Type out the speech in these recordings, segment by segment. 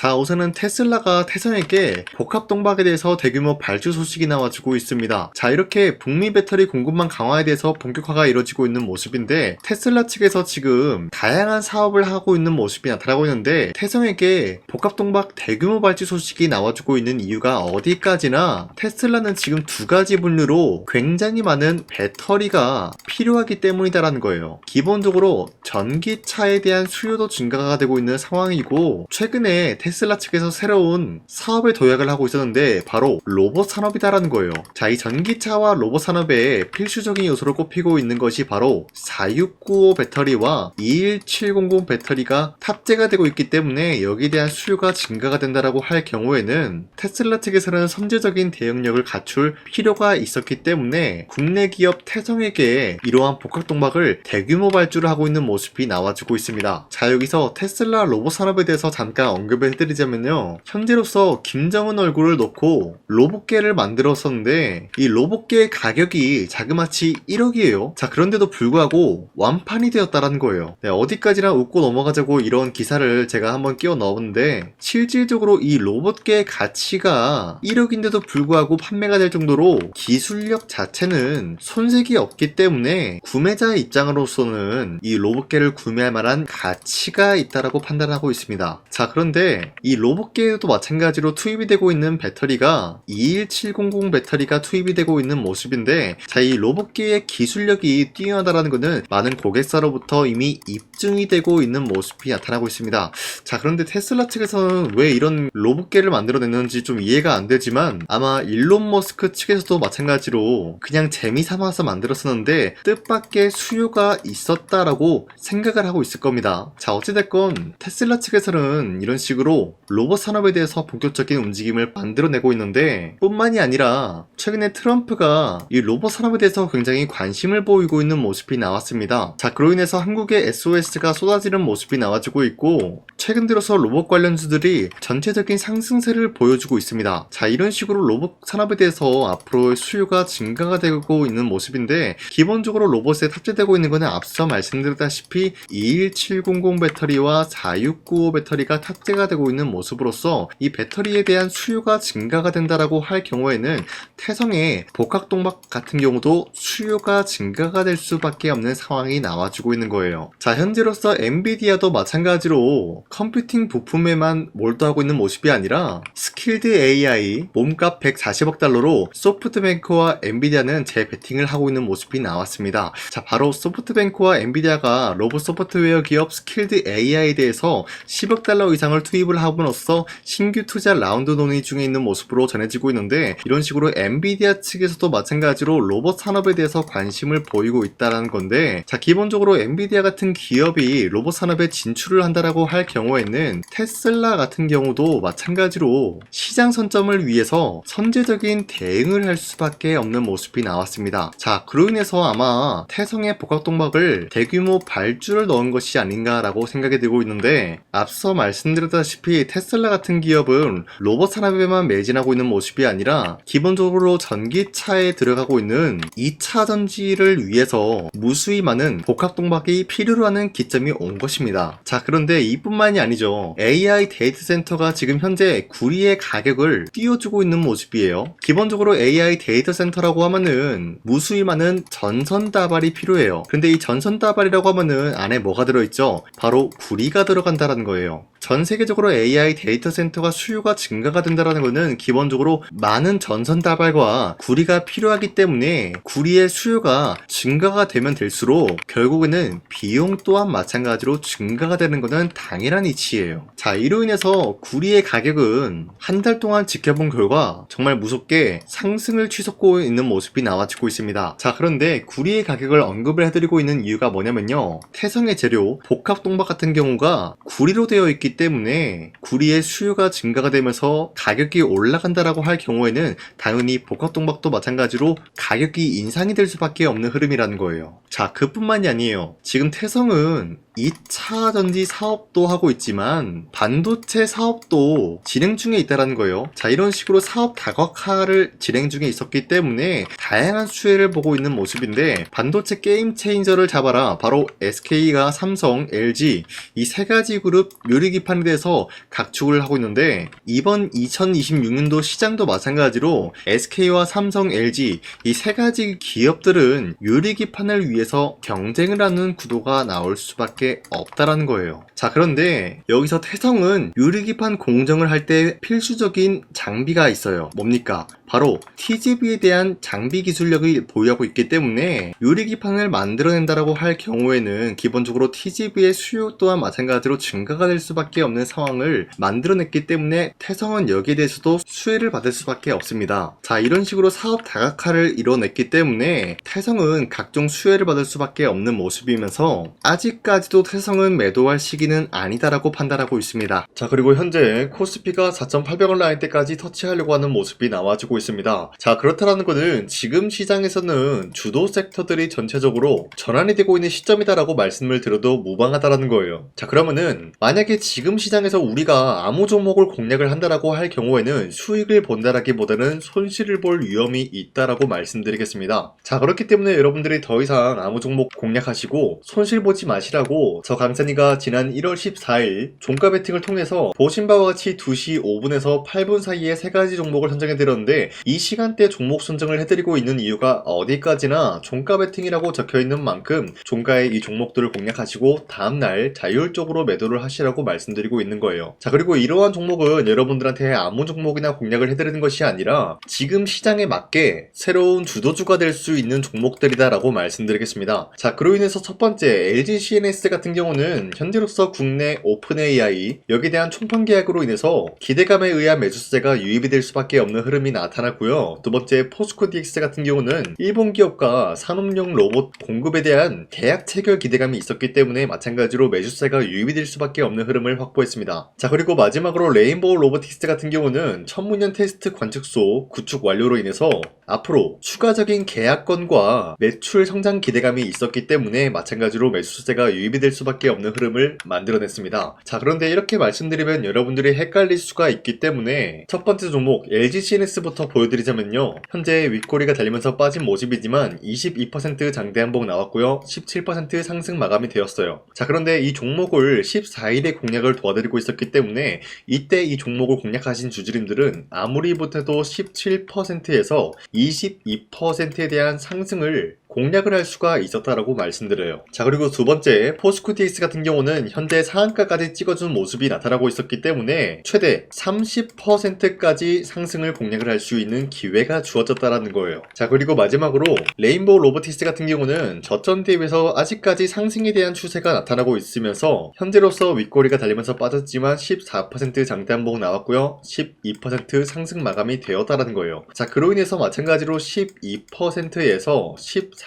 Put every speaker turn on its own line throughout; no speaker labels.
자, 우선은 테슬라가 태성에게 복합 동박에 대해서 대규모 발주 소식이 나와주고 있습니다. 자, 이렇게 북미 배터리 공급망 강화에 대해서 본격화가 이루어지고 있는 모습인데 테슬라 측에서 지금 다양한 사업을 하고 있는 모습이 나타나고 있는데 태성에게 복합 동박 대규모 발주 소식이 나와주고 있는 이유가 어디까지나 테슬라는 지금 두 가지 분류로 굉장히 많은 배터리가 필요하기 때문이다라는 거예요. 기본적으로 전기차에 대한 수요도 증가가 되고 있는 상황이고 최근에 테 슬라 측에서 새로운 사업에 도약을 하고 있었는데 바로 로봇 산업이다라는 거예요. 자, 이 전기차와 로봇 산업의 필수적인 요소로 꼽히고 있는 것이 바로 4695 배터리와 21700 배터리가 탑재가 되고 있기 때문에 여기에 대한 수요가 증가가 된다라고 할 경우에는 테슬라 측에서는 선제적인 대응력을 갖출 필요가 있었기 때문에 국내 기업 태성에게 이러한 복합 동박을 대규모 발주를 하고 있는 모습이 나와주고 있습니다. 자 여기서 테슬라 로봇 산업에 대해서 잠깐 언급을 해드리자면요. 현재로서 김정은 얼굴을 놓고 로봇계를 만들었었는데 이 로봇계의 가격이 자그마치 1억이에요. 자 그런데도 불구하고 완판이 되었다라는 거예요. 네, 어디까지나 웃고 넘어가자고 이런 기사를 제가 한번 끼워 넣었는데 실질적으로 이 로봇계의 가치가 1억인데도 불구하고 판매가 될 정도로 기술력 자체는 손색이 없기 때문에 구매자의 입장으로서는 이 로봇계를 구매할 만한 가치가 있다라고 판단하고 있습니다. 자 그런데 이 로봇계에도 마찬가지로 투입이 되고 있는 배터리가 21700 배터리가 투입이 되고 있는 모습인데 자 이 로봇계의 기술력이 뛰어나다라는 것은 많은 고객사로부터 이미 입 증이 되고 있는 모습이 나타나고 있습니다. 자 그런데 테슬라 측에서는 왜 이런 로봇계를 만들어냈는지 좀 이해가 안 되지만 아마 일론 머스크 측에서도 마찬가지로 그냥 재미 삼아서 만들었었는데 뜻밖의 수요가 있었다라고 생각을 하고 있을 겁니다. 자 어찌됐건 테슬라 측에서는 이런 식으로 로봇 산업에 대해서 본격적인 움직임을 만들어내고 있는데 뿐만이 아니라 최근에 트럼프가 이 로봇 산업에 대해서 굉장히 관심을 보이고 있는 모습이 나왔습니다. 자 그로 인해서 한국의 SOS 가 쏟아지는 모습이 나와주고 있고 최근 들어서 로봇 관련주들이 전체적인 상승세를 보여주고 있습니다. 자 이런 식으로 로봇 산업에 대해서 앞으로 수요가 증가가 되고 있는 모습인데 기본적으로 로봇에 탑재되고 있는 것은 앞서 말씀드렸다시피 21700 배터리와 4695 배터리가 탑재가 되고 있는 모습으로서 이 배터리에 대한 수요가 증가가 된다라고 할 경우에는 태성의 복합동박 같은 경우도 수요가 증가가 될 수밖에 없는 상황이 나와주고 있는 거예요. 자 현재 로서 엔비디아도 마찬가지로 컴퓨팅 부품에만 몰두하고 있는 모습이 아니라 스킬드 AI 몸값 140억 달러로 소프트뱅크와 엔비디아는 재배팅을 하고 있는 모습이 나왔습니다. 자 바로 소프트뱅크와 엔비디아가 로봇 소프트웨어 기업 스킬드 AI에 대해서 10억 달러 이상을 투입을 함으로써 신규 투자 라운드 논의 중에 있는 모습으로 전해지고 있는데 이런 식으로 엔비디아 측에서도 마찬가지로 로봇 산업에 대해서 관심을 보이고 있다는 건데 자 기본적으로 엔비디아 같은 기업 이 로봇 산업에 진출을 한다라고 할 경우에는 테슬라 같은 경우도 마찬가지로 시장 선점을 위해서 선제적인 대응을 할 수밖에 없는 모습이 나왔습니다. 자 그로 인해서 아마 태성의 복합동박을 대규모 발주를 넣은 것이 아닌가라고 생각이 들고 있는데 앞서 말씀드렸다시피 테슬라 같은 기업은 로봇 산업에만 매진하고 있는 모습이 아니라 기본적으로 전기차에 들어가고 있는 2차 전지를 위해서 무수히 많은 복합동박이 필요로 하는 기점이 온 것입니다. 자 그런데 이뿐만이 아니죠. AI 데이터 센터가 지금 현재 구리의 가격을 띄워주고 있는 모습이에요. 기본적으로 AI 데이터 센터라고 하면은 무수히 많은 전선 다발이 필요해요. 근데 이 전선 다발이라고 하면은 안에 뭐가 들어있죠? 바로 구리가 들어간다는 거예요. 전 세계적으로 AI 데이터 센터가 수요가 증가가 된다는 것은 기본적으로 많은 전선 다발과 구리가 필요하기 때문에 구리의 수요가 증가가 되면 될수록 결국에는 비용 또한 마찬가지로 증가가 되는 것은 당연한 이치예요. 자, 이로 인해서 구리의 가격은 한 달 동안 지켜본 결과 정말 무섭게 상승을 취소고 있는 모습이 나와지고 있습니다. 자, 그런데 구리의 가격을 언급을 해드리고 있는 이유가 뭐냐면요. 태성의 재료, 복합동박 같은 경우가 구리로 되어 있기 때문에 구리의 수요가 증가가 되면서 가격이 올라간다라고 할 경우에는 당연히 복합동박도 마찬가지로 가격이 인상이 될 수밖에 없는 흐름이라는 거예요. 자, 그뿐만이 아니에요. 지금 태성은 2차 전지 사업도 하고 있지만 반도체 사업도 진행 중에 있다라는 거예요. 자, 이런 식으로 사업 다각화를 진행 중에 있었기 때문에 다양한 수혜를 보고 있는 모습인데 반도체 게임 체인저를 잡아라. 바로 SK가 삼성, LG 이 세 가지 그룹 유리기판에 대해서 각축을 하고 있는데 이번 2026년도 시장도 마찬가지로 SK와 삼성, LG 이 세 가지 기업들은 유리기판을 위해서 경쟁을 하는 구도가 나올 수밖에 없다라는 거예요. 자, 그런데 여기서 태성은 유리기판 공정을 할 때 필수적인 장비가 있어요. 뭡니까? 바로 TGV에 대한 장비 기술력을 보유하고 있기 때문에 유리기판을 만들어낸다라고 할 경우에는 기본적으로 TGV의 수요 또한 마찬가지로 증가가 될 수밖에 없는 상황을 만들어냈기 때문에 태성은 여기에 대해서도 수혜를 받을 수밖에 없습니다. 자, 이런 식으로 사업 다각화를 이뤄냈기 때문에 태성은 각종 수혜를 받을 수밖에 없는 모습이면서 아직까지도 태성은 매도할 시기는 아니다라고 판단하고 있습니다. 자, 그리고 현재 코스피가 4,800원 라인 때까지 터치하려고 하는 모습이 나와주고 있습니다. 자, 그렇다라는 것은 지금 시장에서는 주도 섹터들이 전체적으로 전환이 되고 있는 시점이다라고 말씀을 드려도 무방하다라는 거예요. 자, 그러면은 만약에 지금 시장에서 우리가 아무 종목을 공략을 한다라고 할 경우에는 수익을 본다라기보다는 손실을 볼 위험이 있다라고 말씀드리겠습니다. 자, 그렇기 때문에 여러분들이 더 이상 아무 종목 공략하시고 손실 보지 마시라고 저 강산이가 지난 1월 14일 종가 베팅을 통해서 보신 바와 같이 2시 5분에서 8분 사이에 세 가지 종목을 선정해 드렸는데 이 시간대 종목 선정을 해드리고 있는 이유가 어디까지나 종가 베팅이라고 적혀 있는 만큼 종가에 이 종목들을 공략하시고 다음날 자율적으로 매도를 하시라고 말씀드리고 있는 거예요. 자 그리고 이러한 종목은 여러분들한테 아무 종목이나 공략을 해드리는 것이 아니라 지금 시장에 맞게 새로운 주도주가 될 수 있는 종목들이다라고 말씀드리겠습니다. 자 그로 인해서 첫 번째 LG CNS 같은 경우는 현재로서 국내 오픈 AI 여기에 대한 총판 계약으로 인해서 기대감에 의한 매수세가 유입이 될 수밖에 없는 흐름이 나타 났고요. 두 번째 포스코 DX 같은 경우는 일본 기업과 산업용 로봇 공급에 대한 계약 체결 기대감이 있었기 때문에 마찬가지로 매수세가 유입이 될 수밖에 없는 흐름을 확보했습니다. 자 그리고 마지막으로 레인보우 로보틱스 같은 경우는 천문년 테스트 관측소 구축 완료로 인해서 앞으로 추가적인 계약건과 매출 성장 기대감이 있었기 때문에 마찬가지로 매수세가 유입이 될 수밖에 없는 흐름을 만들어냈습니다. 자 그런데 이렇게 말씀드리면 여러분들이 헷갈릴 수가 있기 때문에 첫 번째 종목 LG CNS부터 보여드리자면요. 현재 윗꼬리가 달리면서 빠진 모습이지만 22% 장대 한봉 나왔고요. 17% 상승 마감이 되었어요. 자 그런데 이 종목을 14일에 공략을 도와드리고 있었기 때문에 이때 이 종목을 공략하신 주주님들은 아무리 못해도 17%에서 22%에 대한 상승을 공략을 할 수가 있었다라고 말씀드려요. 자 그리고 두 번째 포스코TX 같은 경우는 현재 상한가까지 찍어준 모습이 나타나고 있었기 때문에 최대 30%까지 상승을 공략을 할 수 있는 기회가 주어졌다라는 거예요. 자 그리고 마지막으로 레인보우 로보티스 같은 경우는 저점 대비해서 아직까지 상승에 대한 추세가 나타나고 있으면서 현재로서 윗꼬리가 달리면서 빠졌지만 14% 장대 한봉 나왔고요. 12% 상승 마감이 되었다라는 거예요. 자 그로 인해서 마찬가지로 12%에서 14%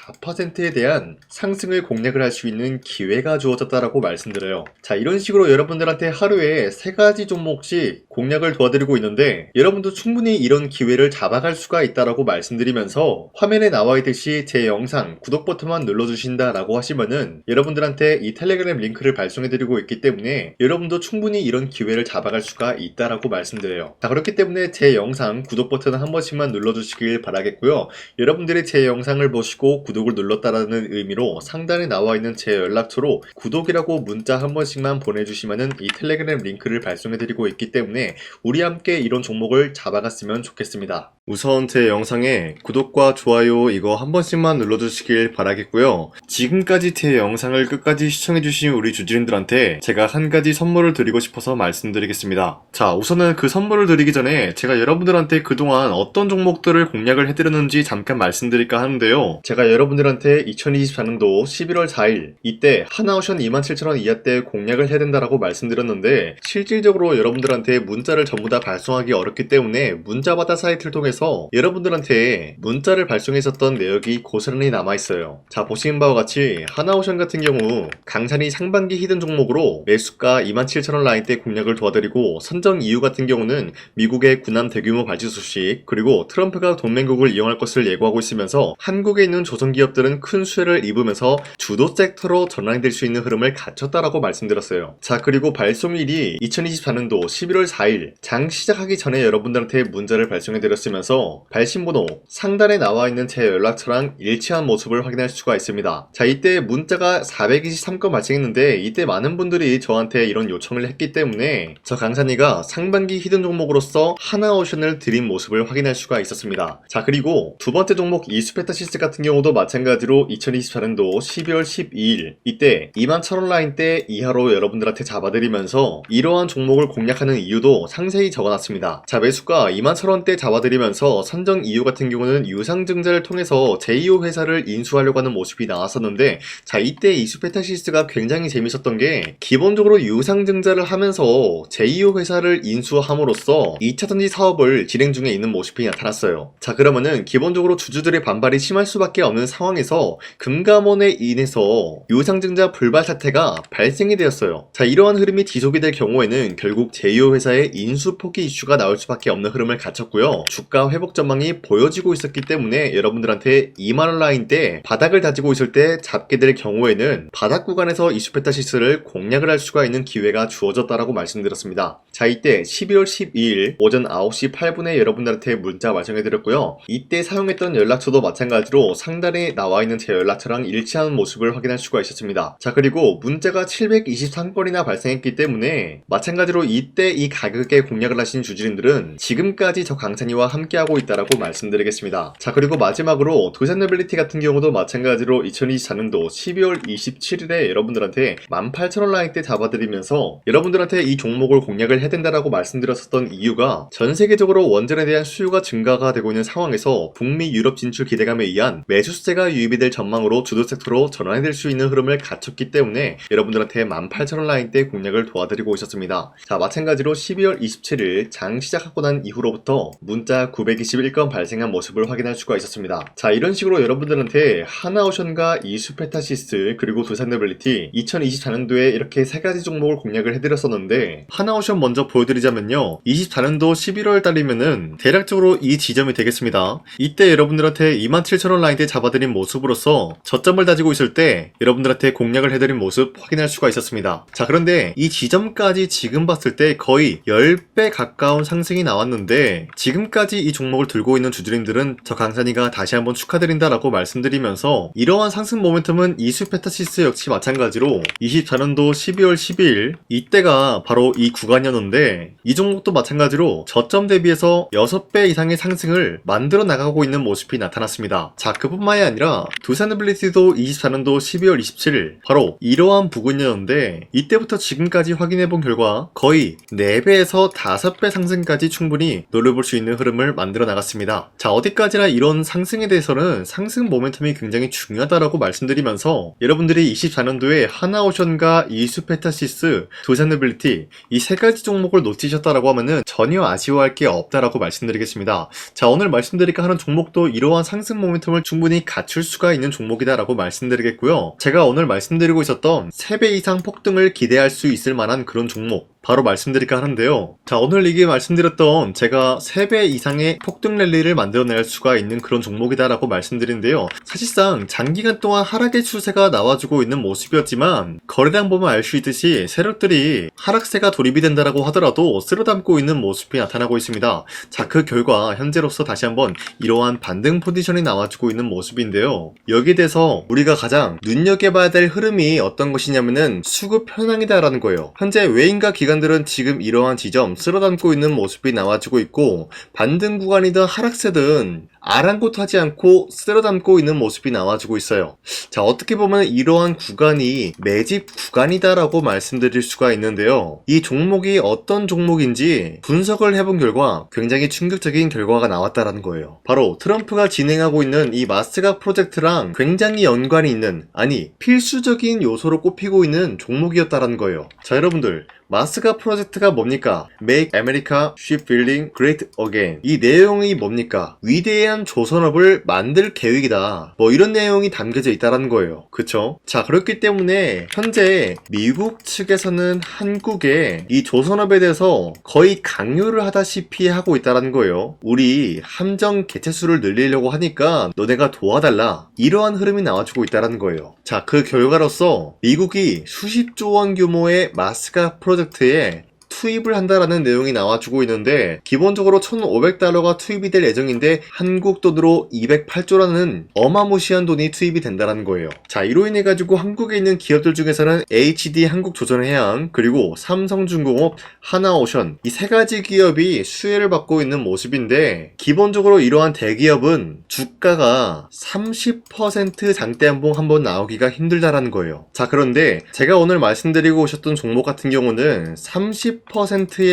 에 대한 상승을 공략을 할 수 있는 기회가 주어졌다라고 말씀드려요. 자, 이런 식으로 여러분들한테 하루에 세 가지 종목씩 공략을 도와드리고 있는데 여러분도 충분히 이런 기회를 잡아갈 수가 있다라고 말씀드리면서 화면에 나와 있듯이 제 영상 구독 버튼만 눌러주신다라고 하시면은 여러분들한테 이 텔레그램 링크를 발송해드리고 있기 때문에 여러분도 충분히 이런 기회를 잡아갈 수가 있다라고 말씀드려요. 자, 그렇기 때문에 제 영상 구독 버튼 한 번씩만 눌러주시길 바라겠고요. 여러분들이 제 영상을 보시고 구독을 눌렀다라는 의미로 상단에 나와 있는 제 연락처로 구독이라고 문자 한 번씩만 보내주시면은 이 텔레그램 링크를 발송해드리고 있기 때문에 우리 함께 이런 종목을 잡아갔으면 좋겠습니다. 우선 제 영상에 구독과 좋아요 이거 한 번씩만 눌러주시길 바라겠고요. 지금까지 제 영상을 끝까지 시청해주신 우리 주주님들한테 제가 한 가지 선물을 드리고 싶어서 말씀드리겠습니다. 자, 우선은 그 선물을 드리기 전에 제가 여러분들한테 그동안 어떤 종목들을 공략을 해드렸는지 잠깐 말씀드릴까 하는데요. 제가 여러분들한테 2024년도 11월 4일 이때 하나오션 27,000원 이하 때 공략을 해야 된다라고 말씀드렸는데 실질적으로 여러분들한테 문자를 전부 다 발송하기 어렵기 때문에 문자받아 사이트를 통해서 여러분들한테 문자를 발송했었던 내역이 고스란히 남아있어요. 자 보시는 바와 같이 하나오션 같은 경우 강산이 상반기 히든 종목으로 매수가 27,000원 라인 때 공략을 도와드리고 선정 이유 같은 경우는 미국의 군함 대규모 발주 소식 그리고 트럼프가 동맹국을 이용할 것을 예고하고 있으면서 한국에 있는 조선 조선기업들은 큰 수혜를 입으면서 주도 섹터로 전환될 수 있는 흐름을 갖췄다라고 말씀드렸어요. 자, 그리고 발송일이 2024년도 11월 4일 장 시작하기 전에 여러분들한테 문자를 발송해드렸으면서 발신번호 상단에 나와 있는 제 연락처랑 일치한 모습을 확인할 수가 있습니다. 자, 이때 문자가 423건 발생했는데 이때 많은 분들이 저한테 이런 요청을 했기 때문에 저 강산이가 상반기 히든 종목으로서 하나오션을 드린 모습을 확인할 수가 있었습니다. 자, 그리고 두 번째 종목 이스페타시스 같은 경우도 마찬가지로 2024년도 12월 12일 이때 2만 1000원 라인 대 이하로 여러분들한테 잡아드리면서 이러한 종목을 공략하는 이유도 상세히 적어놨습니다. 자, 매수가 2만 1000원 대 잡아드리면서 선정 이유 같은 경우는 유상증자를 통해서 제2호 회사를 인수하려고 하는 모습이 나왔었는데 자, 이때 이스페타시스가 굉장히 재밌었던 게 기본적으로 유상증자를 하면서 제2호 회사를 인수함으로써 2차 전지 사업을 진행 중에 있는 모습이 나타났어요. 자, 그러면은 기본적으로 주주들의 반발이 심할 수밖에 없는 상황에서 금감원에 인해서 유상증자 불발 사태가 발생이 되었어요. 자, 이러한 흐름이 지속이 될 경우에는 결국 제2호 회사의 인수 포기 이슈가 나올 수밖에 없는 흐름을 갖췄고요. 주가 회복 전망이 보여지고 있었기 때문에 여러분들한테 2만원 라인 때 바닥을 다지고 있을 때 잡게 될 경우에는 바닥 구간에서 이슈페타 시스를 공략을 할 수가 있는 기회가 주어졌다라고 말씀드렸습니다. 자, 이때 12월 12일 오전 9시 8분에 여러분들한테 문자 발송해드렸고요. 이때 사용했던 연락처도 마찬가지로 상 단에 나와 있는 제 연락처랑 일치하는 모습을 확인할 수가 있었습니다. 자, 그리고 문자가 723건이나 발생했기 때문에 마찬가지로 이때 이 가격에 공략을 하신 주주님들은 지금까지 저 강찬이와 함께하고 있다라고 말씀드리겠습니다. 자, 그리고 마지막으로 도산너빌리티 같은 경우도 마찬가지로 2024년도 12월 27일에 여러분들한테 18,000원 라인 때 잡아드리면서 여러분들한테 이 종목을 공략을 해야 된다라고 말씀드렸었던 이유가 전 세계적으로 원전에 대한 수요가 증가가 되고 있는 상황에서 북미 유럽 진출 기대감에 의한 매수 세가 유입이 될 전망으로 주도 섹터로 전환될 수 있는 흐름을 갖췄기 때문에 여러분들한테 18,000원 라인 때 공략을 도와드리고 있었습니다. 자, 마찬가지로 12월 27일 장 시작하고 난 이후로부터 문자 921건 발생한 모습을 확인할 수가 있었습니다. 자, 이런 식으로 여러분들한테 하나오션과 이수페타시스 그리고 두산네빌리티 2024년도에 이렇게 세 가지 종목을 공략을 해드렸었는데 하나오션 먼저 보여드리자면요. 24년도 11월 달이면은 대략적으로 이 지점이 되겠습니다. 이때 여러분들한테 27,000원 라인 때잡 아드린 모습으로서 저점을 다지고 있을 때 여러분들한테 공략을 해드린 모습 확인할 수가 있었습니다. 자, 그런데 이 지점까지 지금 봤을 때 거의 10배 가까운 상승이 나왔는데 지금까지 이 종목을 들고 있는 주주님들은 저 강산이가 다시 한번 축하드린다라고 말씀드리면서 이러한 상승 모멘텀은 이수 페타시스 역시 마찬가지로 24년도 12월 12일 이때가 바로 이 구간이었는데 이 종목도 마찬가지로 저점 대비해서 6배 이상의 상승을 만들어 나가고 있는 모습이 나타났습니다. 자, 그뿐만 이 아니라 두산빌리티도 24년도 12월 27일 바로 이러한 부근이었는데 이때부터 지금까지 확인해 본 결과 거의 4배에서 5배 상승까지 충분히 노려볼 수 있는 흐름을 만들어 나갔습니다. 자, 어디까지나 이런 상승에 대해서는 상승 모멘텀이 굉장히 중요하다라고 말씀드리면서 여러분들이 24년도에 하나오션과 이수페타시스, 두산빌리티 이 세 가지 종목을 놓치셨다라고 하면은 전혀 아쉬워할 게 없다라고 말씀드리겠습니다. 자, 오늘 말씀드릴까 하는 종목도 이러한 상승 모멘텀을 충분히 갖출 수가 있는 종목이다라고 말씀드리겠고요. 제가 오늘 말씀드리고 있었던 3배 이상 폭등을 기대할 수 있을 만한 그런 종목 바로 말씀드릴까 하는데요. 자, 오늘 이게 말씀드렸던 제가 3배 이상의 폭등 랠리를 만들어낼 수가 있는 그런 종목이다라고 말씀드리는데요. 사실상 장기간 동안 하락의 추세가 나와주고 있는 모습이었지만 거래량 보면 알 수 있듯이 세력들이 하락세가 돌입이 된다라고 하더라도 쓸어담고 있는 모습이 나타나고 있습니다. 자, 그 결과 현재로서 다시 한번 이러한 반등 포지션이 나와주고 있는 모습인데요. 여기에 대해서 우리가 가장 눈여겨봐야 될 흐름이 어떤 것이냐면은 수급 현황이다라는 거예요. 현재 외인과 기관 들은 지금 이러한 지점 쓸어담고 있는 모습이 나와주고 있고 반등 구간이든 하락세든 아랑곳하지 않고 쓸어담고 있는 모습이 나와주고 있어요. 자, 어떻게 보면 이러한 구간이 매집 구간이다라고 말씀드릴 수가 있는데요. 이 종목이 어떤 종목인지 분석을 해본 결과 굉장히 충격적인 결과가 나왔다라는 거예요. 바로 트럼프가 진행하고 있는 이 마스가 프로젝트랑 굉장히 연관이 있는, 아니, 필수적인 요소로 꼽히고 있는 종목이었다라는 거예요. 자, 여러분들. 마스가 프로젝트가 뭡니까? Make America Shipbuilding Great Again. 이 내용이 뭡니까? 위대한 최대한 조선업을 만들 계획이다. 뭐 이런 내용이 담겨져 있다라는 거예요. 그쵸? 자, 그렇기 때문에 현재 미국 측에서는 한국에 이 조선업에 대해서 거의 강요를 하다시피 하고 있다라는 거예요. 우리 함정 개체수를 늘리려고 하니까 너네가 도와달라. 이러한 흐름이 나와주고 있다라는 거예요. 자, 그 결과로서 미국이 수십조 원 규모의 마스가 프로젝트에 투입을 한다라는 내용이 나와주고 있는데 기본적으로 1,500달러가 투입이 될 예정인데 한국 돈으로 208조라는 어마무시한 돈이 투입이 된다라는 거예요. 자, 이로 인해 가지고 한국에 있는 기업들 중에서는 HD 한국조선해양 그리고 삼성중공업, 하나오션 이 세 가지 기업이 수혜를 받고 있는 모습인데 기본적으로 이러한 대기업은 주가가 30% 장대 한봉 한번 나오기가 힘들다라는 거예요. 자, 그런데 제가 오늘 말씀드리고 오셨던 종목 같은 경우는 30%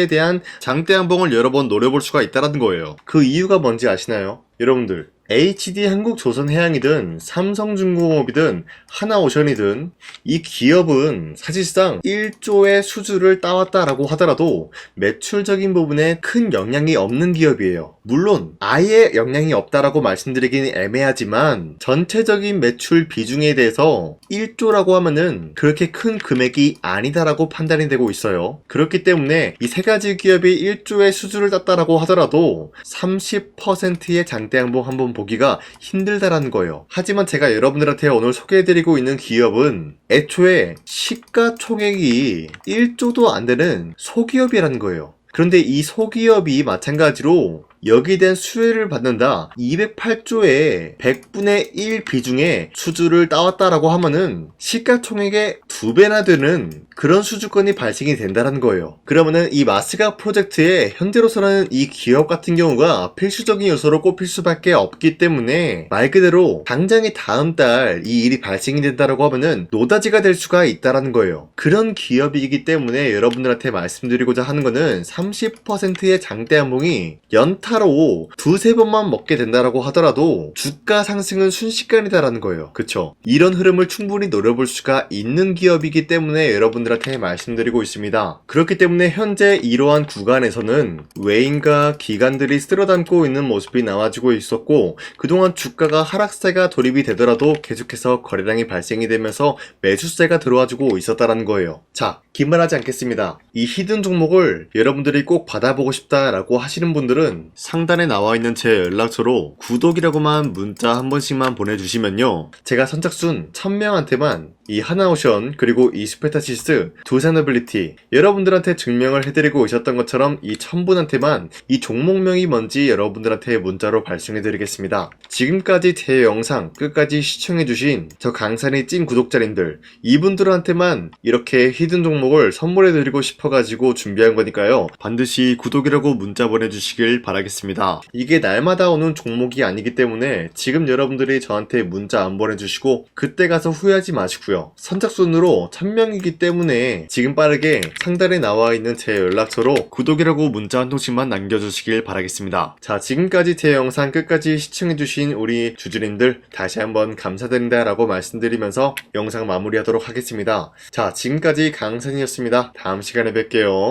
에 대한 장대 한봉을 여러 번 노려볼 수가 있다는 거예요. 그 이유가 뭔지 아시나요? 여러분들 HD 한국조선해양이든 삼성중공업이든 하나오션이든 이 기업은 사실상 1조의 수주를 따왔다라고 하더라도 매출적인 부분에 큰 영향이 없는 기업이에요. 물론 아예 영향이 없다라고 말씀드리기는 애매하지만 전체적인 매출 비중에 대해서 1조라고 하면은 그렇게 큰 금액이 아니다라고 판단이 되고 있어요. 그렇기 때문에 이 세 가지 기업이 1조의 수주를 땄다라고 하더라도 30%의 장대양봉 한번 보기가 힘들다라는 거예요. 하지만 제가 여러분들한테 오늘 소개해드리고 있는 기업은 애초에 시가총액이 1조도 안 되는 소기업이라는 거예요. 그런데 이 소기업이 마찬가지로 여기에 대한 수혜를 받는다. 208조의 100분의 1 비중의 수주를 따왔다라고 하면은 시가총액의 두 배나 되는 그런 수주권이 발생이 된다는 거예요. 그러면은 이 마스가 프로젝트에 현재로서는 이 기업 같은 경우가 필수적인 요소로 꼽힐 수밖에 없기 때문에 말 그대로 당장에 다음 달 이 일이 발생이 된다라고 하면은 노다지가 될 수가 있다라는 거예요. 그런 기업이기 때문에 여러분들한테 말씀드리고자 하는 거는 30%의 장대 한봉이 연타 로 두세 번만 먹게 된다라고 하더라도 주가 상승은 순식간이다라는 거예요. 그쵸? 이런 흐름을 충분히 노려볼 수가 있는 기업이기 때문에 여러분들한테 말씀드리고 있습니다. 그렇기 때문에 현재 이러한 구간에서는 외인과 기관들이 쓸어담고 있는 모습이 나와주고 있었고 그동안 주가가 하락세가 돌입이 되더라도 계속해서 거래량이 발생이 되면서 매수세가 들어와주고 있었다라는 거예요. 자, 긴말하지 않겠습니다. 이 히든 종목을 여러분들이 꼭 받아보고 싶다라고 하시는 분들은 상단에 나와 있는 제 연락처로 구독이라고만 문자 한 번씩만 보내주시면요. 제가 선착순 1000명한테만 이 하나오션 그리고 이 스페타시스 두산어빌리티 여러분들한테 증명을 해드리고 오셨던 것처럼 이 1000분한테만 이 종목명이 뭔지 여러분들한테 문자로 발송해드리겠습니다. 지금까지 제 영상 끝까지 시청해주신 저 강산의 찐 구독자님들 이분들한테만 이렇게 히든 종목을 선물해드리고 싶어가지고 준비한 거니까요. 반드시 구독이라고 문자 보내주시길 바라겠습니다. 이게 날마다 오는 종목이 아니기 때문에 지금 여러분들이 저한테 문자 안 보내주시고 그때 가서 후회하지 마시 고요. 선착순으로 1000명이기 때문에 지금 빠르게 상단에 나와 있는 제 연락처로 구독이라고 문자 한 통씩만 남겨주시길 바라겠습니다. 자, 지금까지 제 영상 끝까지 시청해주신 우리 주주님들 다시 한번 감사드린다 라고 말씀드리면서 영상 마무리하도록 하겠습니다. 자, 지금까지 강산이었습니다. 다음 시간에 뵐게요.